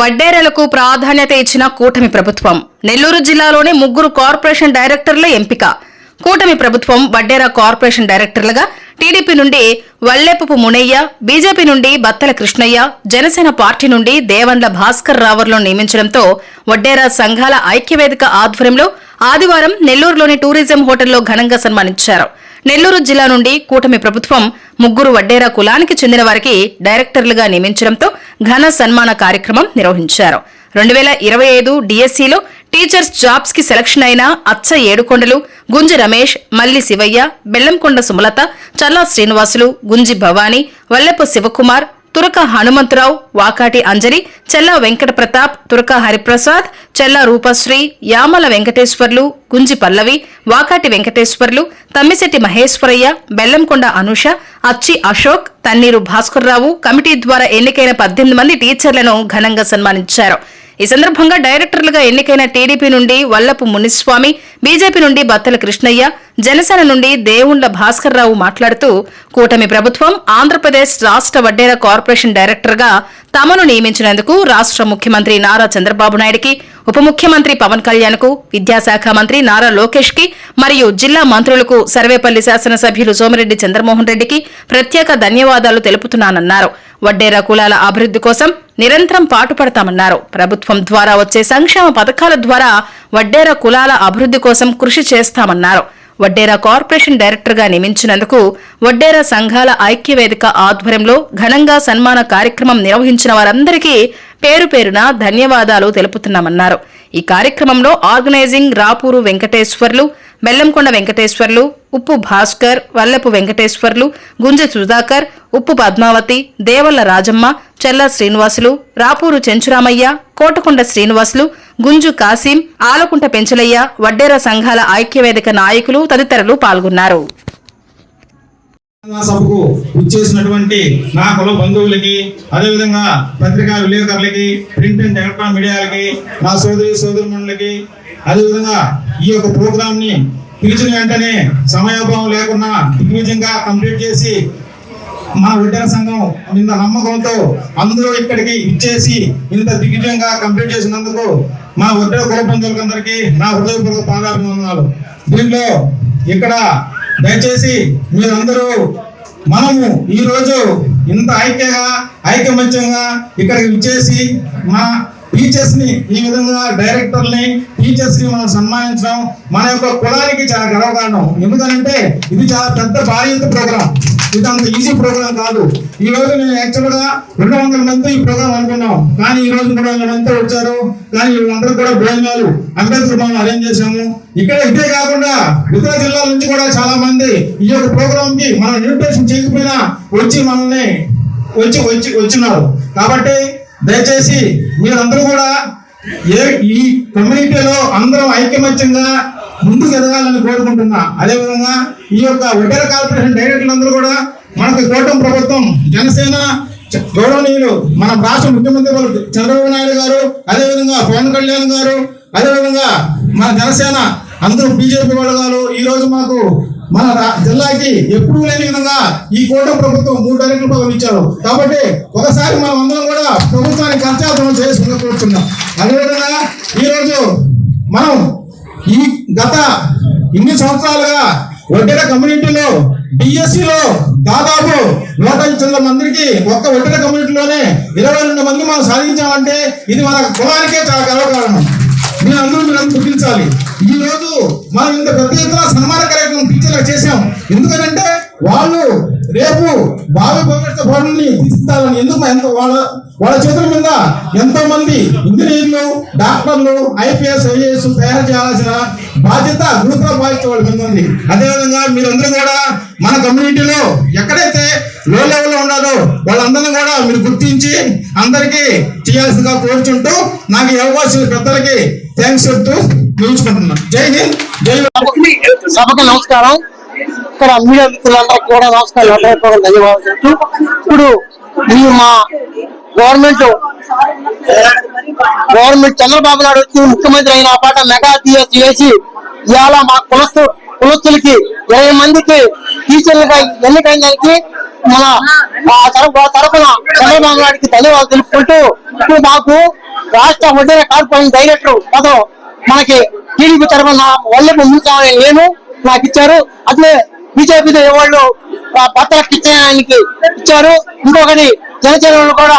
వడ్డేరలకు ప్రాధాన్యత ఇచ్చిన కూటమి ప్రభుత్వం. నెల్లూరు జిల్లాలోని ముగ్గురు కార్పొరేషన్ డైరెక్టర్ల ఎంపిక. కూటమి ప్రభుత్వం వడ్డేరా కార్పొరేషన్ డైరెక్టర్లుగా టీడీపీ నుండి వల్లెపపు మునయ్య బీజేపీ నుండి బత్తల కృష్ణయ్య జనసేన పార్టీ నుండి దేవండ్ల భాస్కర్ రావర్లను నియమించడంతో వడ్డేరా సంఘాల ఐక్యవేదిక ఆధ్వర్యంలో ఆదివారం నెల్లూరులోని టూరిజం హోటల్లో ఘనంగా సన్మానించారు. నెల్లూరు జిల్లా నుండి కూటమి ప్రభుత్వం ముగ్గురు వడ్డేరా కులానికి చెందిన వారికి డైరెక్టర్లుగా నియమించడంతో ఘన సన్మాన కార్యక్రమం నిర్వహించారు. రెండు వేల ఇరవై ఐదు డిఎస్సిలో టీచర్స్ జాబ్స్కి సెలక్షన్ అయిన అచ్చ ఏడుకొండలు గుంజి రమేష్ మల్లి శివయ్య బెల్లంకొండ సుమలత చల్లా శ్రీనివాసులు గుంజి భవానీ వల్లెపు శివకుమార్ తురక హనుమంతరావు వాకాటి అంజలి చెల్లా వెంకట ప్రతాప్ తురక హరిప్రసాద్ చెల్లా రూపశ్రీ యామల వెంకటేశ్వర్లు గుంజి పల్లవి వాకాటి వెంకటేశ్వర్లు తమ్మిశెట్టి మహేశ్వరయ్య బెల్లంకొండ అనుష అచ్చి అశోక్ తన్నీరు భాస్కర్రావు కమిటీ ద్వారా ఎన్నికైన పద్దెనిమిది మంది టీచర్లను ఘనంగా సన్మానించారు. ఈ సందర్భంగా డైరెక్టర్లుగా ఎన్నికైన టీడీపీ నుండి వల్లపు మునిస్వామి బీజేపీ నుండి బత్తల కృష్ణయ్య జనసేన నుండి దేవుండ్ల భాస్కర్రావు మాట్లాడుతూ కూటమి ప్రభుత్వం ఆంధ్రప్రదేశ్ రాష్ట్ర వడ్డేర కార్పొరేషన్ డైరెక్టర్గా తమను నియమించినందుకు రాష్ట్ర ముఖ్యమంత్రి నారా చంద్రబాబు నాయుడికి ఉప ముఖ్యమంత్రి పవన్ కళ్యాణ్కు విద్యాశాఖ మంత్రి నారా లోకేష్కి మరియు జిల్లా మంత్రులకు సర్వేపల్లి శాసనసభ్యులు సోమిరెడ్డి చంద్రమోహన్ రెడ్డికి ప్రత్యేక ధన్యవాదాలు తెలుపుతున్నానన్నారు. వడ్డేరా కులాల అభివృద్ధి కోసం నిరంతరం పాటుపడతామన్నారు. ప్రభుత్వం ద్వారా వచ్చే సంక్షేమ పథకాల ద్వారా వడ్డేరా కులాల అభివృద్ధి కోసం కృషి చేస్తామన్నారు. వడ్డేరా కార్పొరేషన్ డైరెక్టర్గా నియమించినందుకు వడ్డేరా సంఘాల ఐక్యవేదిక ఆధ్వర్యంలో ఘనంగా సన్మాన కార్యక్రమం నిర్వహించిన వారందరికీ పేరు పేరున ధన్యవాదాలు తెలుపుతున్నామన్నారు. ఈ కార్యక్రమంలో ఆర్గనైజింగ్ రాపూరు వెంకటేశ్వర్లు బెల్లంకొండ వెంకటేశ్వర్లు ఉప్పు భాస్కర్ వల్లపు వెంకటేశ్వర్లు గుంజ సుధాకర్ ఉప్పు పద్మావతి దేవల్ల రాజమ్మ చెల్ల శ్రీనివాసులు రాపూరు చెంచురామయ్య కోటకొండ శ్రీనివాసులు గుంజు కాసిం ఆలకుంట పెంచలయ్య వడ్డేర సంఘాల ఐక్యవేదిక నాయకులు తదితరులు పాల్గొన్నారు. సభకు ఇచ్చేసినటువంటి నా కుల బంధువులకి అదేవిధంగా పత్రికా విలేకరులకి ప్రింట్ అండ్ ఎలక్ట్రానిక్ మీడియాలకి నా సోదరి సోదరుమణులకి అదేవిధంగా ఈ యొక్క ప్రోగ్రామ్ని పిలిచిన వెంటనే సమయాభావం లేకుండా దిగ్విజయంగా కంప్లీట్ చేసి మా విద్యా సంఘం నిన్న నమ్మకంతో అందరూ ఇక్కడికి ఇచ్చేసి ఇంత దిగ్విజయంగా కంప్లీట్ చేసినందుకు మా ఉద్యోగ కుల బంధువులందరికీ నా హృదయపూర్వక పాదాభివందనాలు. దీంట్లో ఇక్కడ దయచేసి మీరందరూ మనము ఈరోజు ఇంత ఐక్యంగా ఐకమత్యంగా ఇక్కడికి విచ్చేసి మా టీచర్స్ని ఈ విధంగా డైరెక్టర్ని టీచర్స్ని మనం సన్మానించడం మన యొక్క కులానికి చాలా గర్వకారణం ఎందుకంటే ఇది చాలా పెద్ద బాధ్యత ప్రోగ్రాం. ఇది అంత ఈజీ ప్రోగ్రామ్ కాదు. ఈ రోజు నేను యాక్చువల్గా రెండు వందల మంది ఈ ప్రోగ్రామ్ అనుకున్నాం. కానీ ఈ రోజు మూడు వందల మంది వచ్చారు. కానీ వీళ్ళందరూ కూడా భోజనాలు అంబేద్కర్ భవన్ అరేంజ్ చేశాము. ఇక్కడ ఇదే కాకుండా ఇతర జిల్లాల నుంచి కూడా చాలా మంది ఈ యొక్క ప్రోగ్రామ్కి మనం ఇన్విటేషన్ చేయకపోయినా వచ్చి మనల్ని వచ్చి వచ్చి వచ్చినారు. కాబట్టి దయచేసి మీరందరూ కూడా ఏ ఈ కమ్యూనిటీలో అందరం ఐకమత్యంగా ముందుకు ఎదగాలని కోరుకుంటున్నా. అదేవిధంగా ఈ యొక్క ఒడ్డెర కార్పొరేషన్ డైరెక్టర్లు అందరూ కూడా మనకు కూటమి ప్రభుత్వం జనసేన గౌరవనీయులు మన రాష్ట్ర ముఖ్యమంత్రి చంద్రబాబు నాయుడు గారు అదేవిధంగా పవన్ కళ్యాణ్ గారు అదేవిధంగా మన జనసేన అందరూ బీజేపీ వాళ్ళు గారు ఈరోజు మాకు మన జిల్లాకి ఎప్పుడూ లేని విధంగా ఈ కోట ప్రభుత్వం మూడు డైరెక్టర్ పదవులు ఇచ్చారు. కాబట్టి ఒకసారి మనం అందరం కూడా ప్రభుత్వానికి కర్చాపనం చేసుకుని కోరుతున్నాం అదేవిధంగా ఈరోజు మనం ఈ గత ఇన్ని సంవత్సరాలుగా ఒడ్డెర కమ్యూనిటీలో డిఎస్సిలో దాదాపు నూట చిల్లర మందికి ఒక్క ఒడ్డెర కమ్యూనిటీలోనే ఇరవై రెండు మంది మనం సాధించామంటే ఇది మన కులానికే చాలా గర్వకారణం. మీరు అందరూ మీరు గుర్తించాలి. ఈ రోజు మనం ఇంత పెద్ద ఎత్తున సన్మాన కార్యక్రమం టీచర్లకు చేశాం. ఎందుకంటే వాళ్ళు రేపు భావి భవిష్యత్ పౌరుల్ని తీర్చిదిద్దాలని ఎందుకు ఎంత వాళ్ళ వాళ్ళ చేతుల మీద ఎంతో మంది ఇంజనీర్లు డాక్టర్లు ఐపీఎస్ ఐఏఎస్ తయారు చేయాల్సిన బాధ్యత గురుతర బాధ్యత వాళ్ళ మీద ఉంది అదేవిధంగా మీరందరూ కూడా మన కమ్యూనిటీలో ఎక్కడైతే లో లెవెల్లో ఉన్నారో వాళ్ళందరినీ కూడా మీరు గుర్తించి అందరికీ చేయాల్సిందిగా కోరుచుంటూ నాకు ఈ పెద్దలకి థ్యాంక్స్ చెప్తూ నిలుచుకుంటున్నాను. జై హింద్ జై సభకు నమస్కారం. ఇక్కడ మీడియా మిత్రులందరూ కూడా నమస్కారం హృదయపూర్వక ధన్యవాదాలు చెప్తూ. ఇప్పుడు ఈ మా గవర్నమెంట్ గవర్నమెంట్ చంద్రబాబు నాయుడు వచ్చి ముఖ్యమంత్రి అయిన ఆ పాట మెగా టీఎస్ చేసి ఇవాళ మా కులస్తు కులస్తులకి ఇరవై మందికి టీచర్లుగా ఎన్నికైన దానికి మన ఆ తరపున చంద్రబాబు నాయుడికి ధన్యవాదాలు తెలుపుకుంటూ ఇప్పుడు మాకు రాష్ట్ర ఉద్యోగ కార్పొరేషన్ డైరెక్టర్ పదం మనకి టీడీపీ తరఫున వల్లే ముందుకామని నేను నాకు ఇచ్చారు. అదే బీజేపీ వాళ్ళు పత్ర కిచ్చడానికి ఇచ్చారు. ఇంకొకటి జనసేన కూడా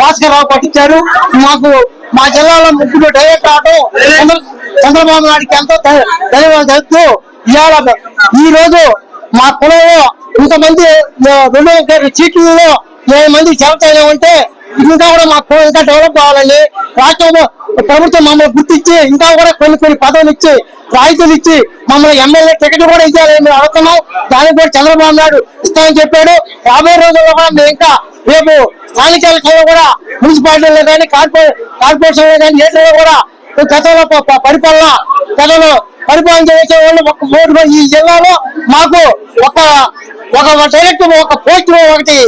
భాస్కర్ రావు పట్టించారు మాకు మా జిల్లాలో ముగ్గురు డైరెక్టర్ అవడం చంద్రబాబు నాయుడికి ఎంతో ధన్యవాదాలు తెలుపుతూ ఇవాళ ఈ రోజు మా కులంలో ఇంతమంది రెండు సీట్లలో ఏడు మంది చెబుతానే ఉంటే ఇంకా కూడా మాకు ఇంకా డెవలప్ కావాలని రాష్ట్రంలో ప్రభుత్వం మమ్మల్ని గుర్తించి ఇంకా కూడా కొన్ని కొన్ని పదవులు ఇచ్చి రాయితీలు ఇచ్చి మమ్మల్ని ఎమ్మెల్యే టికెట్ కూడా ఇవ్వాలని మేము అడుగుతున్నాం దానికి కూడా చంద్రబాబు నాయుడు ఇస్తామని చెప్పాడు. రాబోయే రోజుల్లో కూడా మేము ఇంకా రేపు స్థానిక ఎన్నికల్లో కూడా మున్సిపాలిటీలో కానీ కార్పొరే కార్పొరేషన్లో కానీ ఏదో కూడా గతంలో పరిపాలన గతంలో పరిపాలన చేసే వాళ్ళు ఒక ఈ జిల్లాలో మాకు ఒక ఒక డైరెక్ట్ ఒక పోస్ట్ ఒకటి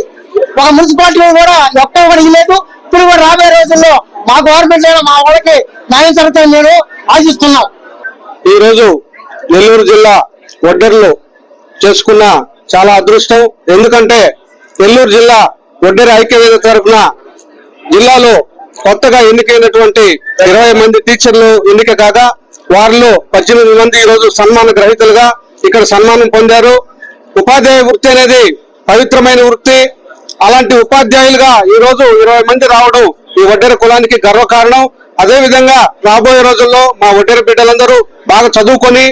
ఒక మున్సిపాలిటీ కూడా ఒక్క కూడా ఇవ్వలేదు ఇప్పుడు కూడా రాబోయే రోజుల్లో మా గవర్నమెంట్ మా వాళ్ళకి న్యాయం జరుగుతుందని నేను ఆశిస్తున్నాం. ఈ రోజు నెల్లూరు జిల్లా ఒడ్డెర్లు చేసుకున్న చాలా అదృష్టం. ఎందుకంటే నెల్లూరు జిల్లా ఒడ్డెర ఐక్యవేద తరఫున జిల్లాలో కొత్తగా ఎన్నికైనటువంటి ఇరవై మంది టీచర్లు ఎన్నిక కాగా వారిలో పద్దెనిమిది మంది ఈరోజు రోజు సన్మాన గ్రహీతలుగా ఇక్కడ సన్మానం పొందారు. ఉపాధ్యాయ వృత్తి అనేది పవిత్రమైన వృత్తి. అలాంటి ఉపాధ్యాయులుగా ఈ రోజు ఇరవై మంది రావడం ఈ వడ్డెర కులానికి గర్వకారణం. అదే విధంగా రాబోయే రోజుల్లో మా వడ్డెర బిడ్డలందరూ బాగా చదువుకొని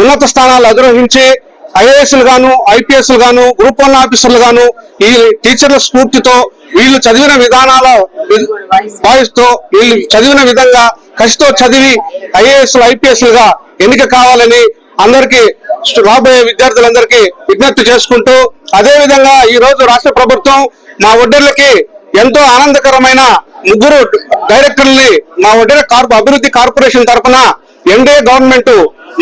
ఉన్నత స్థానాలు అధిరోహించి ఐఏఎస్లు గాను ఐపీఎస్ గాను గ్రూప్ వన్ ఆఫీసర్లు గాను ఈ టీచర్ల స్ఫూర్తితో వీళ్ళు చదివిన విధానాల భావిస్తూ వీళ్ళు చదివిన విధంగా కసితో చదివి ఐఏఎస్ ఐపీఎస్గా ఎన్నిక కావాలని అందరికీ రాబోయే విద్యార్థులందరికీ విజ్ఞప్తి చేసుకుంటూ అదే విధంగా ఈ రోజు రాష్ట్ర ప్రభుత్వం మా ఒడ్డర్లకి ఎంతో ఆనందకరమైన ముగ్గురు డైరెక్టర్లని మా ఒడ్డెర కార్పొ అభివృద్ధి కార్పొరేషన్ తరఫున ఎన్డీఏ గవర్నమెంట్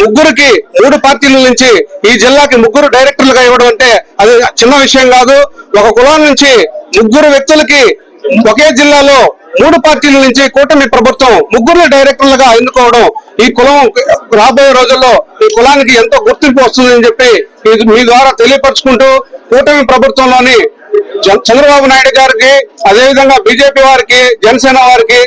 ముగ్గురికి మూడు పార్టీల నుంచి ఈ జిల్లాకి ముగ్గురు డైరెక్టర్లుగా ఇవ్వడం అంటే అది చిన్న విషయం కాదు. ఒక కులం నుంచి ముగ్గురు వ్యక్తులకి ఒకే జిల్లాలో మూడు పార్టీల నుంచి కూటమి ప్రభుత్వం ముగ్గురు డైరెక్టర్లుగా ఎన్నుకోవడం ఈ కులం రాబోయే రోజుల్లో కులానికి ఎంతో గుర్తింపు వస్తుందని చెప్పి మీ ద్వారా తెలియపరచుకుంటూ కూటమి ప్రభుత్వంలోని చంద్రబాబు నాయుడు గారికి అదేవిధంగా బీజేపీ వారికి జనసేన వారికి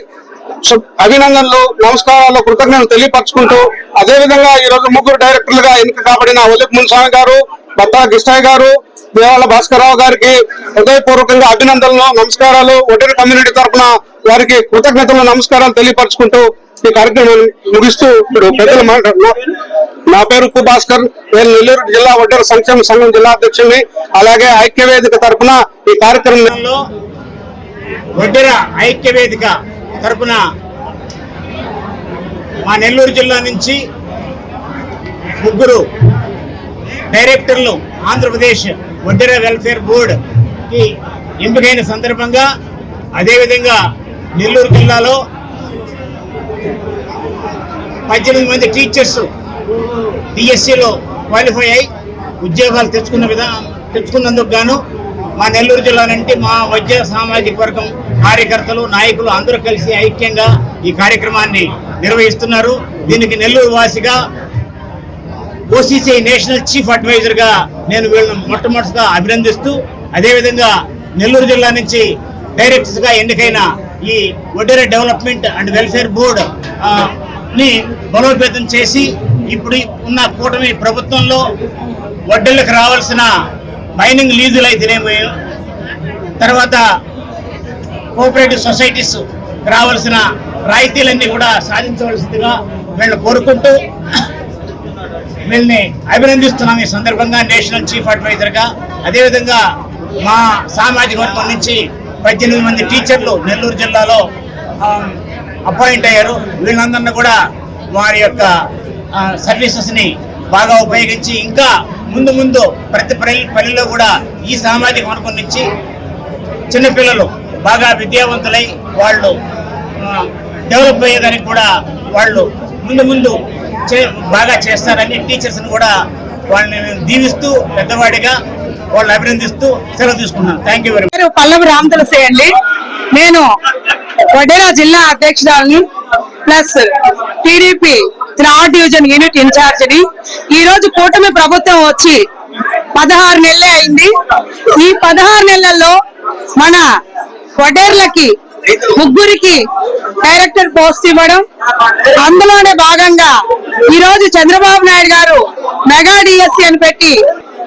అభినందనలు నమస్కారాలు కృతజ్ఞతలు తెలియపరచుకుంటూ అదే విధంగా ఈ రోజు ముగ్గురు డైరెక్టర్లుగా ఎన్నిక కాబడిన ఒలిక్ మున్స్వామి గారు భర్త గిష్టాయ్ గారు దేవాల భాస్కరరావు గారికి హృదయపూర్వకంగా అభినందనలు నమస్కారాలు. ఒడ్డరి కమ్యూనిటీ తరఫున వారికి కృతజ్ఞతలు నమస్కారాలు తెలియపరచుకుంటూ ఈ కార్యక్రమం ముగిస్తూ ఇప్పుడు పెద్దలు నా పేరు కు భాస్కర్ నేను నెల్లూరు జిల్లా వడ్డర సంక్షేమ సంఘం జిల్లా అధ్యక్షుడిని. అలాగే ఐక్యవేదిక తరఫున ఈ కార్యక్రమంలో ఒడ్డెర తరఫున తరపున మా నెల్లూరు జిల్లా నుంచి ముగ్గురు డైరెక్టర్లు ఆంధ్రప్రదేశ్ ఒడ్డెర వెల్ఫేర్ బోర్డ్కి ఎంపికైన సందర్భంగా అదేవిధంగా నెల్లూరు జిల్లాలో పద్దెనిమిది మంది టీచర్స్ డిఎస్సిలో క్వాలిఫై అయి ఉద్యోగాలు తెచ్చుకున్న విధానం తెచ్చుకున్నందుకు గాను మా నెల్లూరు జిల్లా నుండి మా వైద్య సామాజిక వర్గం కార్యకర్తలు నాయకులు అందరూ కలిసి ఐక్యంగా ఈ కార్యక్రమాన్ని నిర్వహిస్తున్నారు. దీనికి నెల్లూరు వాసిగా ఓసీసీ నేషనల్ చీఫ్ అడ్వైజర్గా నేను వీళ్ళని మొట్టమొదటిగా అభినందిస్తూ అదేవిధంగా నెల్లూరు జిల్లా నుంచి డైరెక్టర్స్గా ఎన్నికైన ఈ ఒడ్డెర డెవలప్మెంట్ అండ్ వెల్ఫేర్ బోర్డ్ని బలోపేతం చేసి ఇప్పుడు ఉన్న కూటమి ప్రభుత్వంలో వడ్డీలకు రావాల్సిన మైనింగ్ లీజులు అయితేనేమి తర్వాత కోఆపరేటివ్ సొసైటీస్ రావాల్సిన రాయితీలన్నీ కూడా సాధించవలసిందిగా వీళ్ళని కోరుకుంటూ వీళ్ళని అభినందిస్తున్నాం ఈ సందర్భంగా నేషనల్ చీఫ్ అడ్వైజర్గా. అదేవిధంగా మా సామాజిక వర్గం నుంచి పద్దెనిమిది మంది టీచర్లు నెల్లూరు జిల్లాలో అపాయింట్ అయ్యారు. వీళ్ళందరినీ కూడా వారి యొక్క సర్వీసెస్ని బాగా ఉపయోగించి ఇంకా ముందు ముందు ప్రతి పల్లె పల్లెలో కూడా ఈ సామాజిక వర్గం నుంచి చిన్నపిల్లలు బాగా విద్యావంతులై వాళ్ళు డెవలప్ అయ్యేదానికి కూడా వాళ్ళు ముందు ముందు చే బాగా చేస్తారని టీచర్స్ని కూడా వాళ్ళని దీవిస్తూ పెద్దవాడిగా వాళ్ళు అభినందిస్తూ సెలవు తీసుకున్నాను thank you very much Pallavi Ram Tulasi అండి. నేను వడేరా జిల్లా అధ్యక్షురాలని plus TDP third division unit ఇన్ఛార్జిని. ఈ రోజు కూటమి ప్రభుత్వం వచ్చి పదహారు నెలలే అయింది. ఈ పదహారు నెలల్లో మన వడేర్లకి ముగ్గురికి డైరెక్టర్ పోస్ట్ ఇవ్వడం. అందులోనే భాగంగా ఈ రోజు చంద్రబాబు నాయుడు గారు మెగా డిఎస్సి అని పెట్టి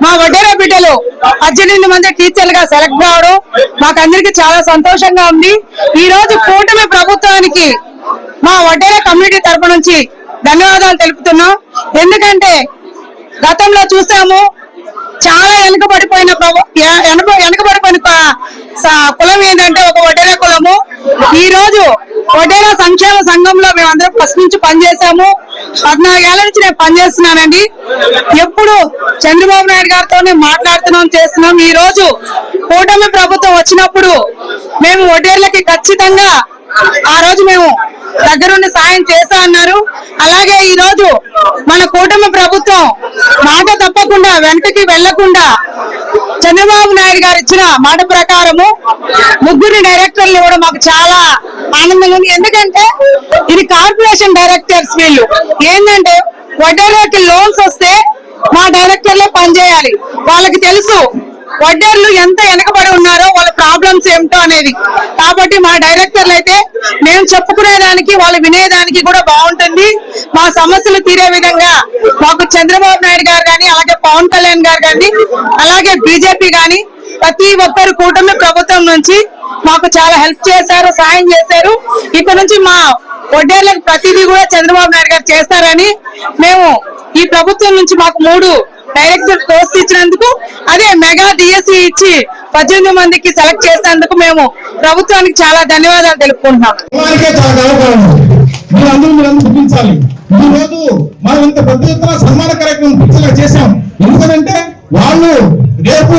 మా వడ్డేరా బిడ్డలు పద్దెనిమిది మంది టీచర్లుగా సెలెక్ట్ కావడం మాకందరికి చాలా సంతోషంగా ఉంది. ఈ రోజు కూటమి ప్రభుత్వానికి మా వడ్డేర కమ్యూనిటీ తరపు నుంచి ధన్యవాదాలు తెలుపుతున్నాం. ఎందుకంటే గతంలో చూసాము చాలా వెనుకబడిపోయిన వెనుకబడిపోయిన కులం ఏంటంటే ఒక వడ్డేరా కులము. ఈ రోజు వడ్డేరా సంక్షేమ సంఘంలో మేమందరం ఫస్ట్ నుంచి పనిచేసాము పద్నాలుగేళ్ళ నుంచి నేను పనిచేస్తున్నానండి ఎప్పుడు చంద్రబాబు నాయుడు గారితోనే మాట్లాడుతున్నాం చేస్తున్నాం. ఈ రోజు కూటమి ప్రభుత్వం వచ్చినప్పుడు మేము వడ్డేర్లకి ఖచ్చితంగా ఆ రోజు మేము దగ్గరుండి సాయం చేశా అన్నారు. అలాగే ఈ రోజు మన కూటమి ప్రభుత్వం మాట తప్పకుండా వెనకకి వెళ్ళకుండా చంద్రబాబు నాయుడు గారు ఇచ్చిన మాట ప్రకారము ముగ్గురు డైరెక్టర్లు కూడా మాకు చాలా ఆనందంగా ఉంది. ఎందుకంటే ఇది కార్పొరేషన్ డైరెక్టర్స్ వీళ్ళు. ఏంటంటే వడ్డీలోకి లోన్స్ వస్తే మా డైరెక్టర్లే పనిచేయాలి. వాళ్ళకి తెలుసు వడ్డేర్లు ఎంత వెనకబడి ఉన్నారో వాళ్ళ ప్రాబ్లమ్స్ ఏమిటో అనేది. కాబట్టి మా డైరెక్టర్లు అయితే మేము చెప్పుకునేదానికి వాళ్ళు వినేదానికి కూడా బాగుంటుంది. మా సమస్యలు తీరే విధంగా మాకు చంద్రబాబు నాయుడు గారు కానీ అలాగే పవన్ కళ్యాణ్ గారు కానీ అలాగే బీజేపీ కానీ ప్రతి ఒక్కరు కూటమి ప్రభుత్వం నుంచి మాకు చాలా హెల్ప్ చేశారు సాయం చేశారు. ఇక్కడ నుంచి మా వడ్డేర్లకు ప్రతిదీ కూడా చంద్రబాబు నాయుడు గారు చేస్తారని మేము ఈ ప్రభుత్వం నుంచి మాకు మూడు డైరెక్టర్ పోస్ట్ ఇచ్చినందుకు అదే మెగా డిఎస్సి ఇచ్చి పద్దెనిమిది మందికి సెలెక్ట్ చేసినందుకు మేము ప్రభుత్వానికి చాలా ధన్యవాదాలు తెలుపుకుంటున్నాం. చాలా ఈ రోజు మనం ఇంత పెద్ద ఎత్తున సన్మాన కార్యక్రమం పిచ్చగా చేశాం. ఎందుకంటే వాళ్ళు రేపు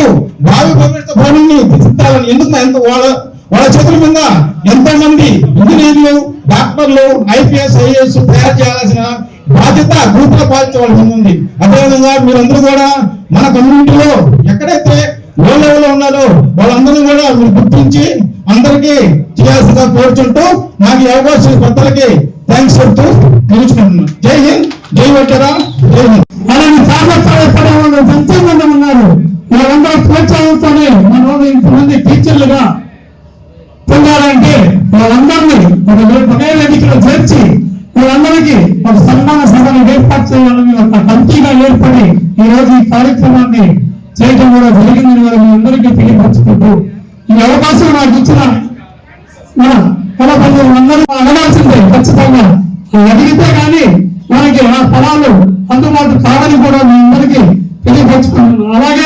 భావి భవిష్యత్తు భవనాన్ని తీర్చిదిద్దాలని ఎందుకు ఎంత వాళ్ళ వాళ్ళ చేతుల మీద ఎంతో మంది ఇంజనీర్లు డాక్టర్లు ఐపీఎస్ ఐఏఎస్ తయారు చేయాల్సిన బాధ్యత గ్రూపుల బాధ్యత వాళ్ళ ఉంది అదేవిధంగా మీరందరూ కూడా మన కమ్యూనిటీలో ఎక్కడైతే లో లెవెల్ ఉన్నారో వాళ్ళందరూ కూడా మీరు గుర్తించి అందరికీ చేయాల్సిందిగా కోరుచుంటూ నాకు ఈ అవకాశం కొత్తలకి థ్యాంక్స్ చెప్తూ తెలుసుకుంటున్నాను జై హింద్ జై వడ్డరా జరిగిందని వారు మీ అందరికీ తెలియపరచుకుంటూ ఈ అవకాశం నాకు ఇచ్చిన మన కులపల్లి అందరూ అడగాల్సిందే ఖచ్చితంగా. అడిగితే కానీ మనకి ఆ ఫలాలు అందుబాటు కాదని కూడా మీ అందరికీ తెలియపరచుకుంటున్నాను. అలాగే